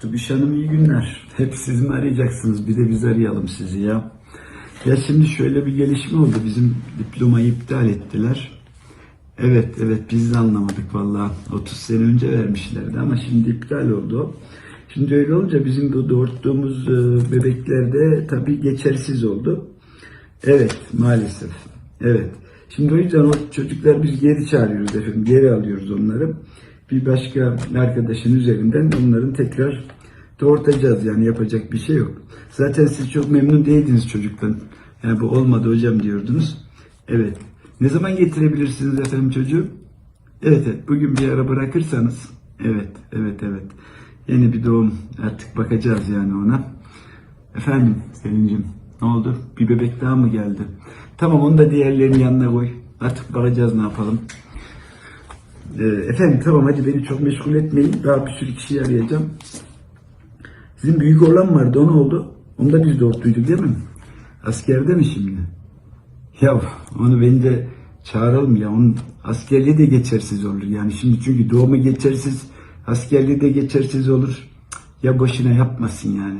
Tubiş Hanım iyi günler. Hep siz mi arayacaksınız? Bir de biz arayalım sizi ya. Ya şimdi şöyle bir gelişme oldu. Bizim diplomayı iptal ettiler. Evet evet biz de anlamadık vallahi. 30 sene önce vermişlerdi ama şimdi iptal oldu. Şimdi öyle olunca bizim bu doğurttuğumuz e, bebekler de tabii geçersiz oldu. Evet maalesef. Evet. Şimdi o yüzden o çocuklar biz geri çağırıyoruz efendim. Geri alıyoruz onları. Bir başka arkadaşın üzerinden onların tekrar doğurtacağız yani yapacak bir şey yok. Zaten siz çok memnun değildiniz çocuktan. Yani bu olmadı hocam diyordunuz. Evet. Ne zaman getirebilirsiniz efendim çocuğu? Evet evet bugün bir ara bırakırsanız. Evet evet evet. Yeni bir doğum artık bakacağız yani ona. Efendim Selin'cim ne oldu? Bir bebek daha mı geldi? Tamam onu da diğerlerinin yanına koy. Artık bakacağız ne yapalım. Ee, efendim tamam hadi beni çok meşgul etmeyin. Daha bir sürü kişiyi arayacağım. Sizin büyük oğlan vardı o ne oldu? Onu da biz doğurttuyduk değil mi? Askerde mi şimdi? Ya onu beni de çağıralım ya. Onun askerliği de geçersiz olur. Yani şimdi çünkü doğumu geçersiz, askerliği de geçersiz olur. Ya boşuna yapmasın yani.